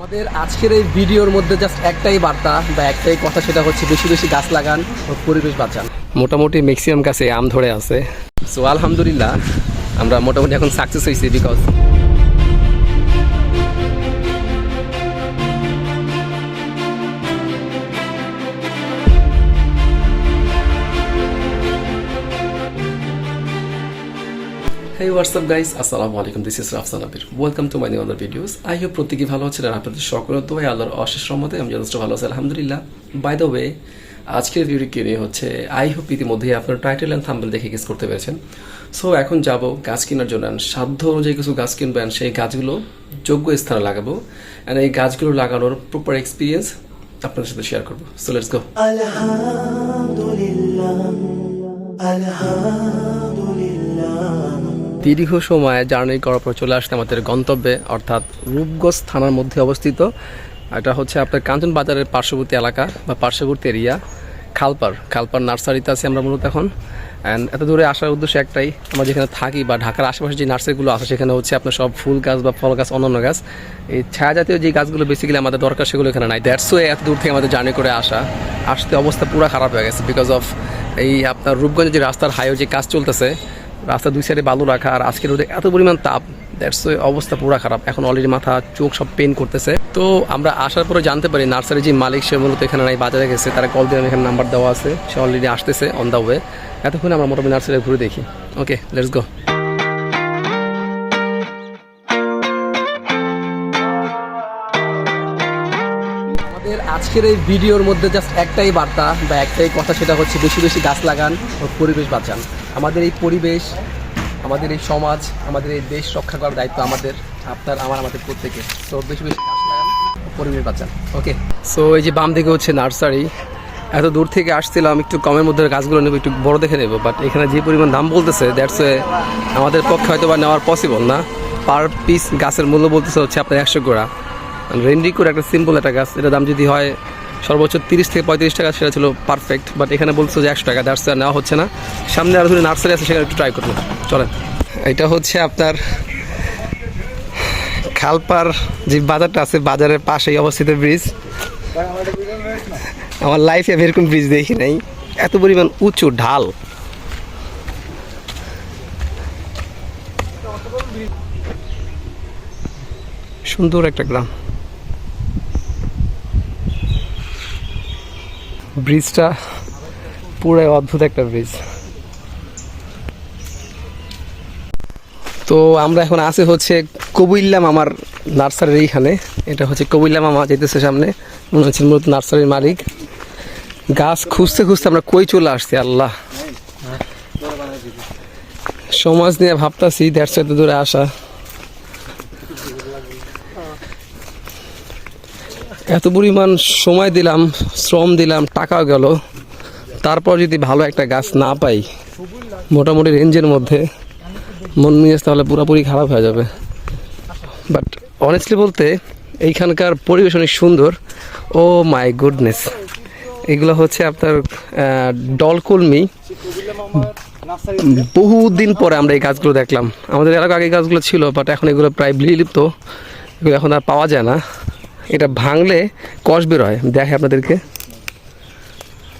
আমাদের আজকের এই ভিডিওর মধ্যে জাস্ট একটাই বার্তা বা একটাই কথা সেটা হচ্ছে বেশি বেশি গাছ লাগান ও পরিবেশ বাঁচান। মোটামুটি ম্যাক্সিমাম গাছে আম ধরে আছে। সো আলহামদুলিল্লাহ আমরা মোটামুটি এখন সাকসেস হয়েছি বিকজ হেই হোয়াটসঅ্যাপ গাইস আসসালামু আলাইকুম this is Rafsan Abir welcome to my new videos I hope প্রত্যেকে ভালো আছেন আর আপনাদের সকলের তো আল্লাহর অশেষ রহমতে আমি যথেষ্ট ভালো আছি, আলহামদুলিল্লাহ। বাই দ্য ওয়ে আজকের ভিডিও কিনে হচ্ছে আই হোপ ইতিমধ্যে আপনার টাইটেল অ্যান্ড থাম্বেল দেখে গেস করতে পেরেছেন। সো এখন যাব গাছ কেনার জন্য সাধ্য অনুযায়ী কিছু গাছ কিনবেন সেই গাছগুলো যোগ্য স্থানে লাগাবো। অ্যান্ড এই গাছগুলো লাগানোর প্রপার এক্সপিরিয়েন্স আপনাদের সাথে শেয়ার করব। সো লেটস গো দীর্ঘ সময় জার্নি করার পর চলে আসতে আমাদের গন্তব্যে, অর্থাৎ রূপগঞ্জ থানার মধ্যে অবস্থিত। এটা হচ্ছে আপনার কাঞ্চন বাজারের পার্শ্ববর্তী এলাকা বা পার্শ্ববর্তী এরিয়া খালপার খালপার নার্সারিতে আছি আমরা মূলত এখন। অ্যান্ড এত দূরে আসার উদ্দেশ্য একটাই, আমরা যেখানে থাকি বা ঢাকার আশেপাশে যে নার্সারিগুলো আছে, সেখানে হচ্ছে আপনার সব ফুল গাছ বা ফল গাছ, অন্যান্য গাছ। এই ছায়া জাতীয় যে গাছগুলো বেসিক্যালি আমাদের দরকার, সেগুলো এখানে নাই। ওয়ে এত দূর থেকে আমাদের জার্নি করে আসা। আসতে অবস্থা পুরো খারাপ হয়ে গেছে বিকজ অফ এই আপনার রূপগঞ্জের যে রাস্তার হাইওয়ে যে কাজ চলতেছে রাস্তার দুই সাইডে বালু রাখা, আর আজকের রোদে এত পরিমাণ তাপ দ্যাটস অবস্থা পুরো খারাপ। এখন অলরেডি মাথা, চোখ সব পেন করতেছে। তো আমরা আসার পরে জানতে পারি নার্সারি যে মালিক, সে মূলত এখানে নাই, বাজারে গেছে, তারা কল দিয়ে এখানে নাম্বার দেওয়া আছে, সে অলরেডি আসতেছে অন দ্য ওয়ে এতক্ষণ আমরা মোটামুটি নার্সারি ঘুরে দেখি। ওকে লেটস গো আজকের এই ভিডিওর মধ্যে জাস্ট একটাই বার্তা বা একটাই কথা, সেটা হচ্ছে বেশি বেশি গাছ লাগান ও পরিবেশ বাঁচান। আমাদের এই পরিবেশ, আমাদের এই সমাজ, আমাদের এই দেশ রক্ষা করার দায়িত্ব আমাদের, আপনার, আমার, আমাদের প্রত্যেকের। তো বেশি বেশি গাছ লাগান পরিবেশ বাঁচান। ওকে সো এই যে বাম দিকে হচ্ছে নার্সারি। এত দূর থেকে আসছিলাম, একটু কমের মধ্যে গাছগুলো নেব, একটু বড় দেখে নেব বাট এখানে যে পরিমাণ দাম বলতেছে দ্যাটস আমাদের পক্ষে হয়তো বা নেওয়ার পসিবল না। পার পিস গাছের মূল্য বলতেছে হচ্ছে আপনার একশো গোড়া। রেন্ডিকোর একটা সিম্পল একটা গাছ। এটার দাম যদি হয় সর্বোচ্চ তিরিশ থেকে পঁয়ত্রিশ টাকা, সেটা ছিল পারফেক্ট বাট এখানে বলছো যে একশো টাকা দ্যাটস নেওয়া হচ্ছে না। সামনে আরও যদি নার্সারি আছে, সেখানে একটু ট্রাই করব চলেন। এটা হচ্ছে আপনার খালপার যে বাজারটা আছে, বাজারের পাশেই অবস্থিত ব্রিজ আমার লাইফে এরকম ব্রিজ দেখি নাই। এত পরিমাণ উঁচু ঢাল। সুন্দর একটা গ্রাম। ব্রিজটা পুরো অদ্ভুত একটা ব্রিজ। তো আমরা এখন আছি হচ্ছে কবুল্লাম আমার নার্সারির এইখানে। এটা হচ্ছে কবুল্লাম মামা যেতেছে সামনে। মনে হচ্ছে মূলত নার্সারির মালিক। গাছ খুঁজতে খুঁজতে আমরা কই চলে আসছি, আল্লাহ। সমাজ নিয়ে ভাবতাছি দেড়শো এত দূরে আসা। এত পরিমাণ সময় দিলাম, শ্রম দিলাম, টাকাও গেল। তারপর যদি ভালো একটা গাছ না পাই, মোটামুটি রেঞ্জের মধ্যে, মন মেজাজ তাহলে পুরোপুরি খারাপ হয়ে যাবে। বাট অনেস্টলি বলতে, এইখানকার পরিবেশ অনেক সুন্দর। Oh my goodness. এগুলো হচ্ছে আপনার ডলকলমি। বহুদিন পরে আমরা এই গাছগুলো দেখলাম। আমাদের এলাকা আগে গাছগুলো ছিল বাট এখন এগুলো প্রায় বিলুপ্ত। এগুলো এখন আর পাওয়া যায় না। এটা ভাঙলে কষ বের হয়। দেখে আপনাদেরকে।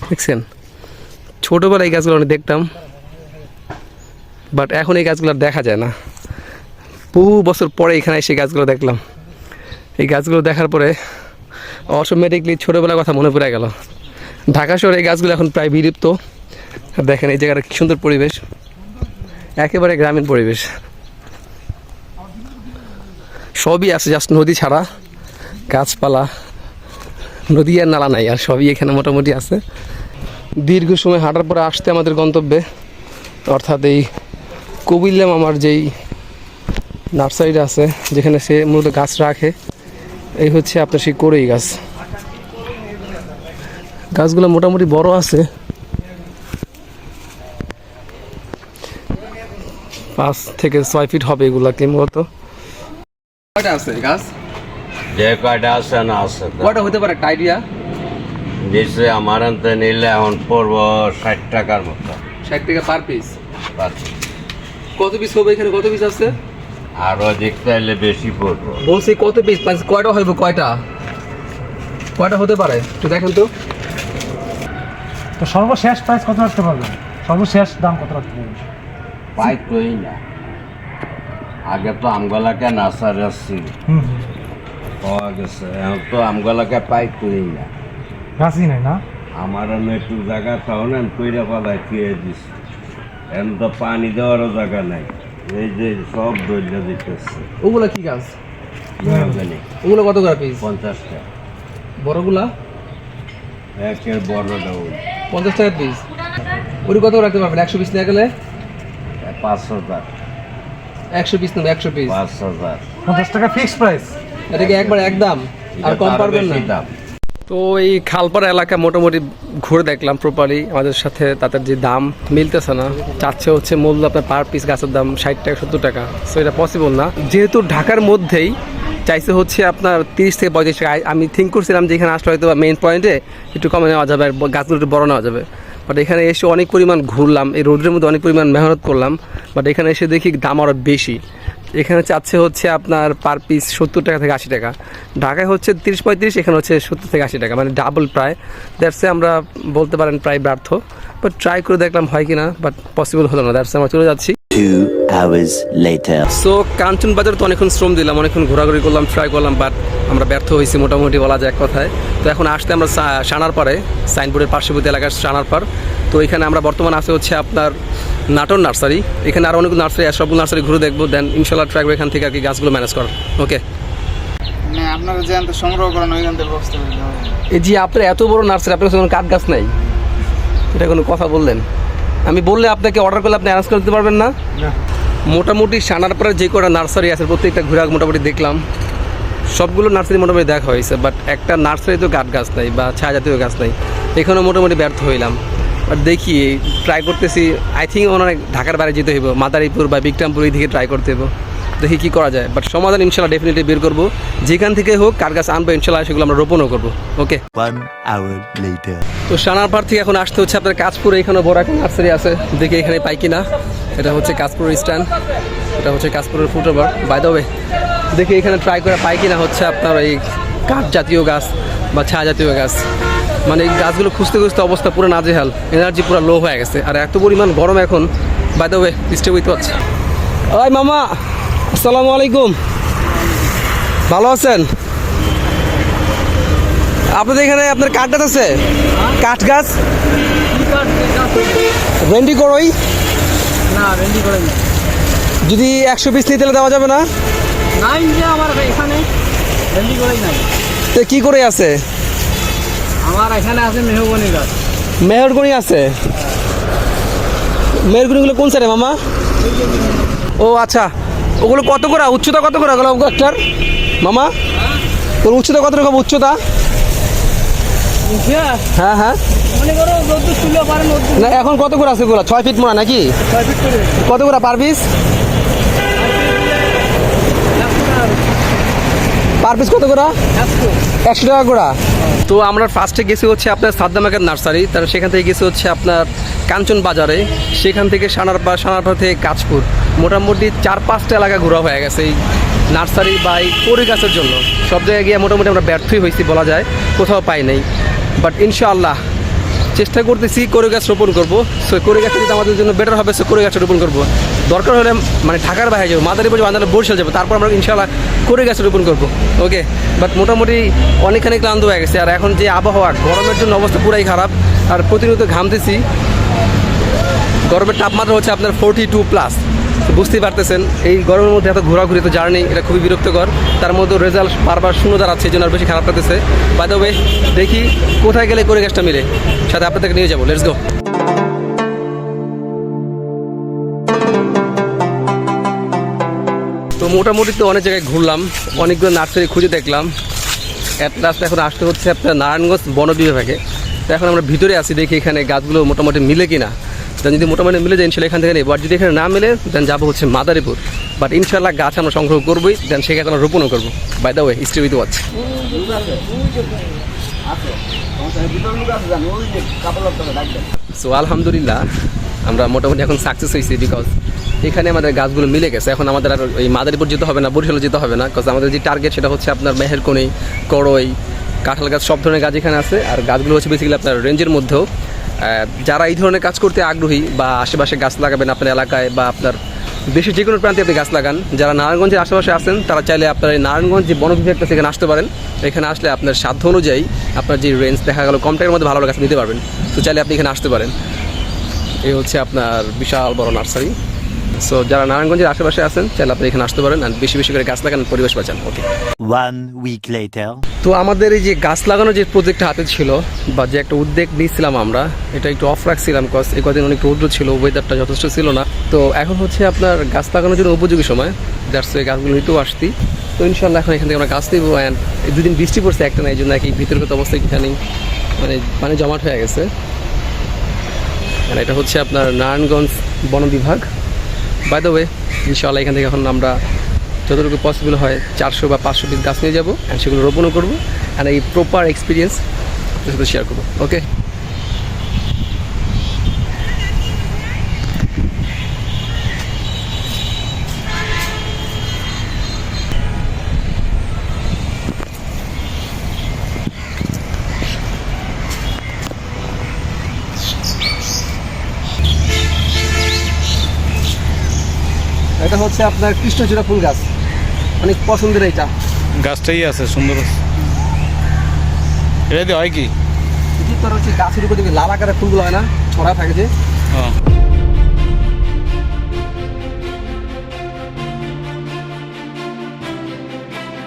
দেখছেন? ছোটোবেলায় এই গাছগুলো আমি দেখতাম। বাট এখন এই গাছগুলো দেখা যায় না। বহু বছর পরে এখানে এসে গাছগুলো দেখলাম। এই গাছগুলো দেখার পরে অটোমেটিকলি ছোটোবেলার কথা মনে পড়ে গেল। ঢাকা শহরে এই গাছগুলো এখন প্রায় বিলুপ্ত। দেখেন এই জায়গাটা কি সুন্দর পরিবেশ। একেবারে গ্রামীণ পরিবেশ। সবই আছে জাস্ট নদী ছাড়া। গাছপালা, নদী আর নালা নাই, আর সবই এখানে মোটামুটি আছে। দীর্ঘ সময় হাঁটার পরে আসতে আমাদের গন্তব্যে, অর্থাৎ এই কবিল্লাম আমার যেই নার্সারিটা আছে, যেখানে সে মূলত গাছ রাখে, এই হচ্ছে আপনার সেই করেই গাছ। গাছগুলো মোটামুটি বড় আছে। পাঁচ থেকে ছয় ফিট হবে এগুলা কি মূলত আছে গাছ? যে কয়টা আছে না। আছে কয়টা হতে পারে একটা আইডিয়া দিছে আমার আনতে নিলে এখন পড়ব ষাট টাকার মতো। ষাট টাকা পার পিস কত পিস হবে এখানে? কত পিস আছে? আরও দেখতে হলে বেশি পড়ব। বলছি কত পিস কয়টা হইব কয়টা? কয়টা হতে পারে? একটু দেখেন তো। তো সর্বশেষ প্রাইস কত রাখতে পারবেন? সর্বশেষ দাম কত রাখতে পারবেন? পাই তোই না। আগে তো আমগলাকে নাসার আসছি হুম হুম। পাওয়া গেছে এখন তো আমগলাকে পাই তোই না। গাছই নাই না? আমার একটু জায়গা তাও না কইরা পালাই খেয়ে দিস এখন তো পানি দেওয়ারও জায়গা নাই। এই যে সব দৈর্য দিতেছে। ওগুলা কি গাছ? ওগুলো কত করে পিস পঞ্চাশটা বড়গুলা? একের বড়টা ওই। পঞ্চাশ টাকা পিস ওটি কত রাখতে পারবেন? একশো পিস নিয়ে গেলে? পাঁচ হাজার। একশো পিস নেবে একশো পিস পাঁচ হাজার। পঞ্চাশ টাকা ফিক্সড প্রাইস এটা কি একবার একদম আর কম তো পারবেন না। তো এই খালপাড়া এলাকা মোটামুটি ঘুরে দেখলাম প্রপারলি আমাদের সাথে তাদের যে দাম মিলতেছে না। চাচ্ছে হচ্ছে মূল্য আপনার পার পিস গাছের দাম ষাট টাকা সত্তর টাকা। সো এটা পসিবল না। যেহেতু ঢাকার মধ্যেই চাইছে হচ্ছে আপনার তিরিশ থেকে পঁয়ত্রিশ টাকা। আমি থিঙ্ক করছিলাম যে এখানে আসলে হয়তো মেইন পয়েন্টে একটু কমে নেওয়া যাবে আর গাছগুলো একটু বড় নেওয়া যাবে। বাট এখানে এসে অনেক পরিমাণ ঘুরলাম। এই রোডের মধ্যে অনেক পরিমাণ মেহনত করলাম। বাট এখানে এসে দেখি দাম আরও বেশি। এখানে চাচ্ছে হচ্ছে আপনার পার পিস সত্তর টাকা থেকে আশি টাকা। ঢাকায় হচ্ছে তিরিশ পঁয়ত্রিশ, এখানে হচ্ছে সত্তর থেকে আশি টাকা মানে ডাবল প্রায়। দ্যাটসে আমরা বলতে পারেন প্রায় ব্যর্থ। বাট ট্রাই করে দেখলাম হয় কি না বাট পসিবল হলো না। দ্যাটসে আমরা চলে যাচ্ছি। Two hours later. So Kanchan Bazar তো অনেকক্ষণ শ্রম দিলাম অনেকক্ষণ ঘোরাঘুরি করলাম ট্রাই করলাম বাট আমরা ব্যর্থ হয়েছি মোটামুটি বলা যায় এক কথায়। তো এখন আসতে আমরা সানার পারে সাইনবোর্ডের পার্শ্ববর্তী এলাকার সানার পার তো এখানে আমরা বর্তমানে আছে হচ্ছে আপনার নাটন নার্সারি। এখানে আরও অনেকগুলো নার্সারি আছে সবগুলো নার্সারি ঘুরে দেখব দেন ইনশাল্লাহ ট্রাই এখান থেকে আর কি গাছগুলো ম্যানেজ করার। ওকে মানে আপনারা সংগ্রহ করেন ওইখান থেকে ব্যবস্থা এত বড় নার্সারি আপনার কোনো কাঠ গাছ নাই? এটা কোনো কথা বললেন? আমি বললে আপনাকে অর্ডার করলে আপনি অ্যারেঞ্জ করে দিতে পারবেন না? মোটামুটি সানার পরে যে কটা নার্সারি আছে প্রত্যেকটা ঘুরে মোটামুটি দেখলাম। সবগুলো নার্সারি মোটামুটি দেখা হয়েছে বাট একটা নার্সারি তো গাঠ গাছ নাই বা ছায়া জাতীয় গাছ নাই। এখানেও মোটামুটি ব্যর্থ হইলাম। বাট দেখি ট্রাই করতেছি। আই থিঙ্ক অনেক ঢাকার বাইরে যেতে হইব মাদারীপুর বা বিক্রামপুর এই দিকে ট্রাই করতে হইব। দেখি কী করা যায়। বাট সমাধান ইনশাল্লাহ ডেফিনেটলি বের করব। যেখান থেকে হোক কার গাছ আনব ইনশাল্লাহ সেগুলো আমরা রোপণও করব। ওকে One hour later. তো সানারপাড় থেকে এখন আসতে হচ্ছে আপনার কাজপুর এখানে বড় একটা নার্সারি আছে। দেখি এখানে পাই কিনা। এটা হচ্ছে কাজপুর স্ট্যান্ড এটা হচ্ছে কাজপুরের ফুট ওভার বাই ওয়ে দেখি এখানে ট্রাই করে পাই কিনা হচ্ছে আপনার এই কাঠ জাতীয় গাছ বা ছায়া জাতীয় গাছ। মানে এই গাছগুলো খুঁজতে খুঁজতে অবস্থা পুরো নাজেহাল। এনার্জি পুরো লো হয়ে গেছে। আর এত পরিমাণ গরম এখন। By the way stay with হচ্ছে ওই মামা! আসসালামু আলাইকুম। ভালো আছেন? আপনাদের এখানে আপনার কাঠ গাছ আছে? কাঠ গাছ? ভেন্ডি করই? না রেডি করে যদি একশো পিস নিতে দেওয়া যাবে না? নাই যে আমার এখানে করেই নাই। তো কি করে আছে? আমার এখানে আছে মেহগনি গাছ। মেহরগনি আছে? মেহরগনিগুলো কোন সাইডে মামা? ও আচ্ছা। ওগুলো কত করে? উচ্চতা কত করে? ওগুলো একটার মামা ওর উচ্চতা কত রকম উচ্চতা? হ্যাঁ হ্যাঁ। না এখন কত করে আছে ওগুলো ছয় ফিট মোড়া নাকি? কত করে পার পিস? পার পিস কত করে? একশো। টাকা করে। তো আমরা ফার্স্টে গেছি হচ্ছে আপনার সাদ্দামাকার নার্সারি তার সেখান থেকে গেছি হচ্ছে আপনার কাঞ্চন বাজারে সেখান থেকে সানারপা সানারপা থেকে কাজপুর মোটামুটি চার পাঁচটা এলাকা ঘোরা হয়ে গেছে এই নার্সারি বা এই কড়ি গাছের জন্য। সব জায়গায় গিয়ে মোটামুটি আমরা ব্যর্থই হয়েছি বলা যায়, কোথাও পাই নাই। বাট ইনশাআল্লাহ চেষ্টা করতেছি করে গাছ রোপণ করব। সো করে গাছ যদি আমাদের জন্য বেটার হবে সো করে গাছ রোপণ করব। দরকার হলে মানে ঢাকার বাইরে যাব, মাদারীপুর বান্দালে বরিশাল যাব, তারপর আমরা ইনশাল্লাহ করে গাছ রোপণ করব। ওকে বাট মোটামুটি অনেকখানি ক্লান্ত হয়ে গেছে, আর এখন যে আবহাওয়া, গরমের জন্য অবস্থা পুরাই খারাপ, আর প্রতিনিয়ত ঘামতেছি। গরমের তাপমাত্রা হচ্ছে আপনার ফোরটি টু প্লাস বুঝতেই পারতেছেন, এই গরমের মধ্যে এত ঘোরাঘুরি তো জার্নি এটা খুবই বিরক্তকর। তার মধ্যে রেজাল্ট বারবার শূন্য দাঁড়াচ্ছে, এই জন্য আর বেশি খারাপ লাগতেছে। বাই দ্য দেখি কোথায় গেলে করে গ্যাসটা মিলে। সাথে আপনাদেরকে নিয়ে যাব লেটস গো তো মোটামুটি তো অনেক জায়গায় ঘুরলাম, অনেকগুলো নার্সারি খুঁজে দেখলাম। অ্যাট লাস্ট এখন আসতে হচ্ছে আপনার নারায়ণগঞ্জ বন বিভাগে। তো এখন আমরা ভিতরে আছি, দেখি এখানে গাছগুলো মোটামুটি মিলে কিনা। দেন যদি মোটামুটি মিলে যায়, ইনশাল্লাহ এখান থেকে নেব। আর যদি এখানে না মিলে, দেন যাব হচ্ছে মাদারীপুর। বাট ইনশাল্লাহ গাছ আমরা সংগ্রহ করবোই, দেন সেই গাছ আমরা রোপণও করব। By the way stay with watch so আলহামদুলিল্লাহ, আমরা মোটামুটি এখন সাকসেস হয়েছি বিকজ এখানে আমাদের গাছগুলো মিলে গেছে। এখন আমাদের আর ওই মাদারীপুর যেতে হবে না, বরিশালে যেতে হবে না বিকজ আমাদের যে টার্গেট সেটা হচ্ছে আপনার মেহেরকনি, করই, কাঁঠাল গাছ, সব ধরনের গাছ এখানে আছে। আর গাছগুলো হচ্ছে বেসিক্যালি আপনার রেঞ্জের মধ্যেও। যারা এই ধরনের কাজ করতে আগ্রহী বা আশেপাশে গাছ লাগাবেন আপনার এলাকায় বা আপনার দেশের যে কোনো প্রান্তে আপনি গাছ লাগান, যারা নারায়ণগঞ্জের আশেপাশে আছেন, তারা চাইলে আপনার এই নারায়ণগঞ্জ যে বন বিভাগটা সেখানে আসতে পারেন। এখানে আসলে আপনার সাধ্য অনুযায়ী আপনার যে রেঞ্জ দেখা গেল, কম টাকার মধ্যে ভালো গাছ নিতে পারবেন। তো চাইলে আপনি এখানে আসতে পারেন। এই হচ্ছে আপনার বিশাল বড় নার্সারি। সো যারা নারায়ণগঞ্জের আশেপাশে আছেন চাইলে আপনি এখানে আসতে পারেন আর বেশি বেশি করে গাছ লাগান পরিবেশ বাঁচান ওকে One week later. তো আমাদের এই যে গাছ লাগানোর যে প্রজেক্ট হাতে ছিল বা যে একটা উদ্যোগ নিয়েছিলাম আমরা এটা একটু অফ রাখছিলাম কজ এই কদিন অনেক রৌদ্র ছিল ওয়েদারটা যথেষ্ট ছিল না। তো এখন হচ্ছে আপনার গাছ লাগানোর জন্য উপযোগী সময়। দ্যাটস এই গাছগুলো নিতেও আসছি। তো ইনশাল্লাহ এখন এখান থেকে আমরা গাছ নিবো অ্যান্ড দুদিন বৃষ্টি পড়ছে একটা না এই জন্য নাকি ভিতরগত অবস্থা একটুখানি মানে পানি জমাট হয়ে গেছে। আর এটা হচ্ছে আপনার নারায়ণগঞ্জ বন বিভাগ। বাই দ্য ওয়ে ইনশাআল্লাহ এখান থেকে এখন আমরা যতটুকু পসিবল হয় চারশো বা পাঁচশো পিস গাছ নিয়ে যাব অ্যান্ড সেগুলো রোপণও করব অ্যান্ড এই প্রপার এক্সপিরিয়েন্স আপনার সাথে শেয়ার করব। ওকে এটা হচ্ছে আপনার কৃষ্ণচূড়া ফুল গাছ। অনেক পছন্দের এইটা গাছটাই আছে সুন্দর এটা দিয়ে হয় কি? এটি তোর হচ্ছে গাছের উপর দিকে লাল আকারের ফুলগুলো হয় না ছড়া থাকে যে।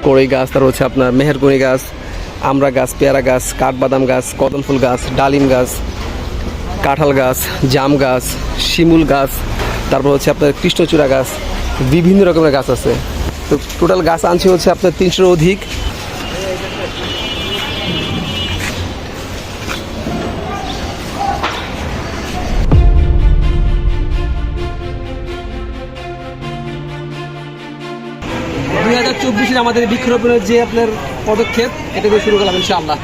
কড়ই গাছ তার হচ্ছে আপনার মেহেরগনি গাছ আমড়া গাছ পেয়ারা গাছ কাঠবাদাম গাছ কদম ফুল গাছ ডালিম গাছ কাঁঠাল গাছ জাম গাছ শিমুল গাছ তারপর হচ্ছে আপনার কৃষ্ণচূড়া গাছ, বিভিন্ন রকমের গাছ আছে। তো টোটাল গাছ আনছে হচ্ছে আপনার তিনশোর অধিক। দুই হাজার আমাদের বৃক্ষরোপণের যে আপনার পদক্ষেপ, এটা শুরু করলাম ইনশাআল্লাহ।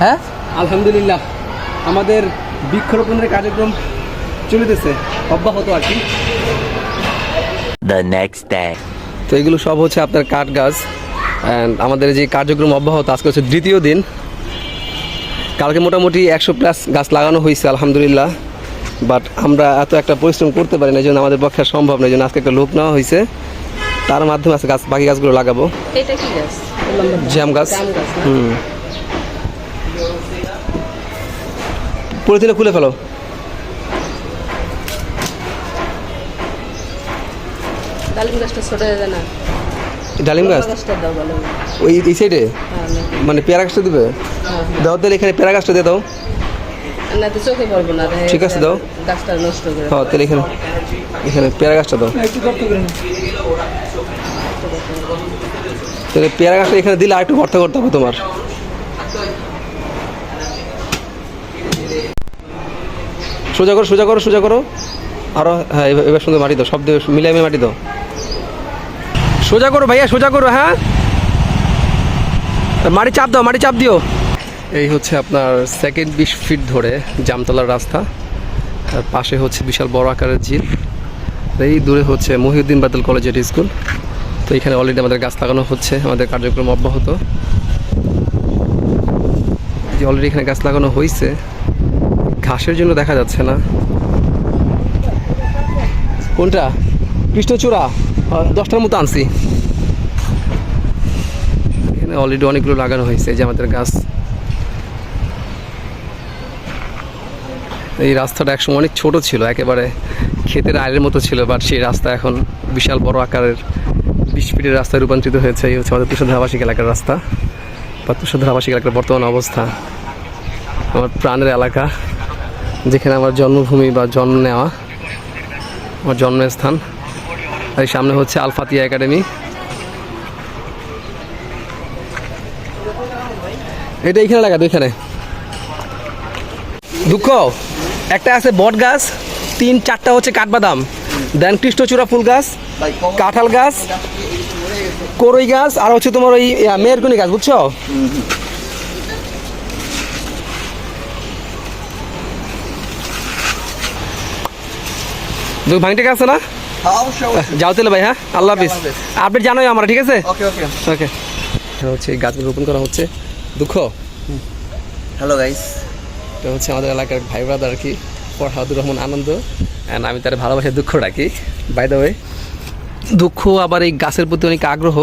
হ্যাঁ? আলহামদুলিল্লাহ। আমাদের বৃক্ষরোপণের কার্যক্রম চলিতেছে অব্যাহত আর কি। The next day. তো এগুলো সব হচ্ছে আপনার কাঠ গাছ। অ্যান্ড আমাদের যে কার্যক্রম অব্যাহত আজকে হচ্ছে দ্বিতীয় দিন। কালকে মোটামুটি একশো প্লাস গাছ লাগানো হয়েছে আলহামদুলিল্লাহ। বাট আমরা এত একটা পরিশ্রম করতে পারি না এই জন্য আমাদের পক্ষে সম্ভব না এই জন্য আজকে একটা লোক নেওয়া হয়েছে। তার মাধ্যমে আছে গাছ বাকি গাছগুলো লাগাবো। এটা কি গাছ? জ্যাম গাছ। হুম। পলিথিনে খুলে ফেলো। ডালিম গাছটা ছোট হয়ে না। ডালিম গাছ? ওই এই সাইডে হ্যাঁ মানে পেয়ারা গাছটা দিবে? দাও তাহলে এখানে পেয়ারা গাছটা দিয়ে দাও। না তো চোখে পড়ব না ঠিক আছে, দাও। গাছটা নষ্ট করে হ্যাঁ তাহলে এখানে এখানে পেয়ারা গাছটা দাও। তাহলে পেয়ারা গাছটা এখানে দিলে আর একটু ভর্তা করতে হবে তোমার। সোজা করো সোজা করো সোজা করো। আরও হ্যাঁ এবার এবার সুন্দর মাটি দাও। সব দিয়ে মিলাই মিলাই মাটি দাও। সোজা করো ভাইয়া, সোজা করো হ্যাঁ? মাটি চাপ দাও মাটি চাপ দিও। এই হচ্ছে আপনার সেকেন্ড বিশ ফিট ধরে জামতলার রাস্তা। আর পাশে হচ্ছে বিশাল বড় আকারের ঝিল। এই দূরে হচ্ছে মহিউদ্দিন বাদল কলেজের স্কুল। তো এখানে অলরেডি আমাদের গাছ লাগানো হচ্ছে, আমাদের কার্যক্রম অব্যাহত। যে অলরেডি এখানে গাছ লাগানো হয়েছে ঘাসের জন্য দেখা যাচ্ছে না। কোনটা? কৃষ্ণচূড়া দশটার মতো আনছি। এখানে অলরেডি অনেকগুলো লাগানো হয়েছে যে আমাদের গাছ। এই রাস্তাটা একসময় অনেক ছোট ছিল, একেবারে ক্ষেতের আয়ের মতো ছিল বাট সেই রাস্তা এখন বিশাল বড় আকারের, বিশ ফিটের রাস্তায় রূপান্তরিত হয়েছে। এই হচ্ছে আমাদের তুষার আবাসিক এলাকার রাস্তা, বা পাত্রসাধের আবাসিক এলাকার বর্তমান অবস্থা। আমার প্রাণের এলাকা, যেখানে আমার জন্মভূমি বা জন্ম নেওয়া, আমার জন্মস্থান আর সামনে হচ্ছে আলফাতিয়া একাডেমি। এটা এইখানে লাগা এখানে দুঃখ, একটা আছে বট গাছ, তিন, চারটা হচ্ছে কাঠবাদাম। দেন কৃষ্ণচূড়া ফুল গাছ, কাঁঠাল গাছ, করই গাছ, আর হচ্ছে তোমার ওই মেয়েরকুনি গাছ, বুঝছ? ভাঙটে গাছ না? যাও তাহলে ভাই হ্যাঁ? আল্লাহ হাফিজ। আপডেট জানোই আমরা ঠিক আছে? ওকে ওকে। ওকে। হচ্ছে এই গাছগুলো রোপণ করা হচ্ছে। দুঃখ? হ্যালো গাইস এটা হচ্ছে আমাদের এলাকার ভাই ব্রাদার আর কি ফরহাদুর রহমান আনন্দ। অ্যান্ড আমি তার ভালোবাসা দুঃখ ডাকি বাই দ্য ওয়ে দুঃখ আবার এই গাছের প্রতি অনেক আগ্রহ।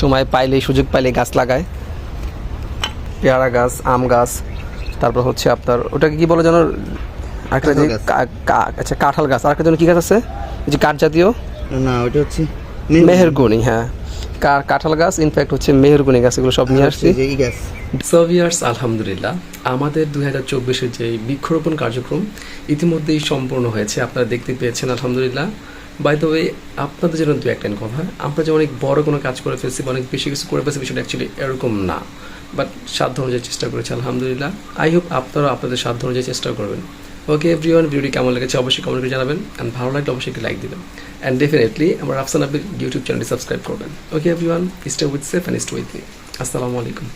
সময় পাইলে সুযোগ পাইলে গাছ লাগায়। পেয়ারা গাছ আম গাছ তারপর হচ্ছে আপনার ওটাকে কি বলে যেন? একটা যে আচ্ছা কাঁঠাল গাছ। আর একটা যেন কি গাছ আছে? যে কাঠ জাতীয় না ওইটা হচ্ছে মেহেরগুনি। হ্যাঁ। কাঁঠাল গাছ? ইনফ্যাক্ট হচ্ছে মেহেরগুনি গাছ এগুলো সব নিয়ে আসছি। সোভিয়ার্স আলহামদুলিল্লাহ আমাদের দুই হাজার চব্বিশের যে বৃক্ষরোপণ কার্যক্রম ইতিমধ্যেই সম্পূর্ণ হয়েছে। আপনারা দেখতে পেয়েছেন আলহামদুলিল্লাহ। বাই দ্য ওয়ে আপনাদের জন্য দু একটা কথা আমরা যে অনেক বড় কোনো কাজ করে ফেলছি বা অনেক বেশি কিছু করে ফেলছি বিষয়টা অ্যাকচুয়ালি এরকম না। বাট সাধ্য অনুযায়ী চেষ্টা করেছি আলহামদুলিল্লাহ। আই হোপ আপনারা আপনাদের সাধ্য অনুযায়ী চেষ্টা করবেন। ওকে এভরিওয়ান ভিডিওটি কেমন লেগেছে অবশ্যই কমেন্ট করে জানাবেন। অ্যান্ড ভালো লাগলে অবশ্যই একটি লাইক দিবেন। অ্যান্ড ডেফিনেটলি আমার আফসান আবির ইউটিউব চ্যানেলটি সাবস্ক্রাইব করবেন। Okay everyone stay with safe and stay with me আসসালামু আলাইকুম।